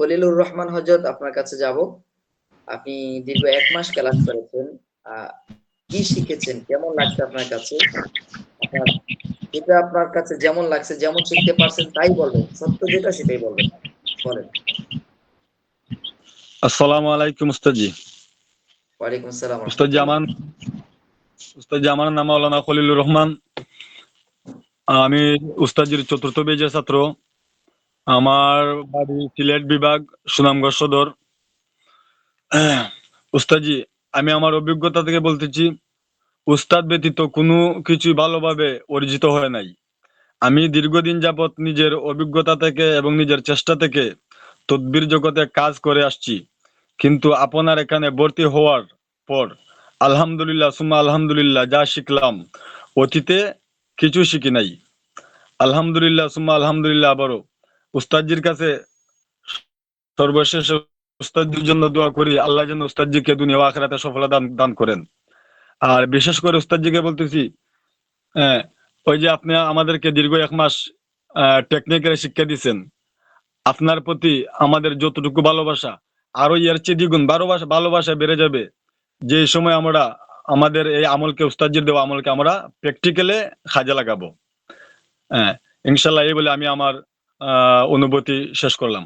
খলিলুর রহমান হজরত আপনার কাছে যাব। আপনি দীর্ঘ এক মাস ক্লাস করেছেন। কি শিখেছেন? কেমন লাগছে আপনার কাছে? আপনার আপনার কাছে যেমন লাগছে যেমন শিখতে পারছেন তাই বলবেন। সত্য যেটা সেটাই বলবেন। বলেন। আসসালামু আলাইকুম উস্তাদজি। ওয়ালাইকুম আসসালাম। উস্তাদজি আমার উস্তাদজি আমার নাম মাওলানা খলিলুর রহমান। আমি উস্তাদজির চতুর্থ বেজের ছাত্র। আমার বাড়ি সিলেট বিভাগ, সুনামগঞ্জ সদর। উস্তাদজি, আমি আমার অভিজ্ঞতা থেকে বলতেছি, উস্তাদ ব্যতীত কোনো কিছুই ভালোভাবে অর্জিত হয় নাই। আমি দীর্ঘদিন যাবৎ নিজের অভিজ্ঞতা থেকে এবং নিজের চেষ্টা থেকে তদ্বির জগতে কাজ করে আসছি। কিন্তু আপনার এখানে ভর্তি হওয়ার পর, আলহামদুলিল্লাহ সুমা আলহামদুলিল্লাহ, যা শিখলাম, অতীতে কিছু শিখি নাই। আলহামদুলিল্লাহ সুমা আলহামদুলিল্লাহ আবারও। উস্তাদজির কাছে সর্বশেষ উস্তাদজির জন্য দোয়া করি, আল্লাহ যেন উস্তাদজিকে দুনিয়া আখেরাতে সফলতা দান দান করেন। আর বিশেষ করে উস্তাদজিকে বলতেছি ওই যে আপনি আমাদেরকে দীর্ঘ এক মাস টেকনিক্যাল শিক্ষা দিচ্ছেন আপনার প্রতি আমাদের যতটুকু ভালোবাসা আরও এর চেয়ে দ্বিগুণ ভালোবাসা ভালোবাসা বেড়ে যাবে। যে সময় আমরা আমাদের এই আমলকে উস্তাদজির দেওয়া আমলকে আমরা প্র্যাকটিক্যালে কাজে লাগাবো। হ্যাঁ ইনশাল্লাহ এই বলে আমি আমার অনুভূতি শেষ করলাম।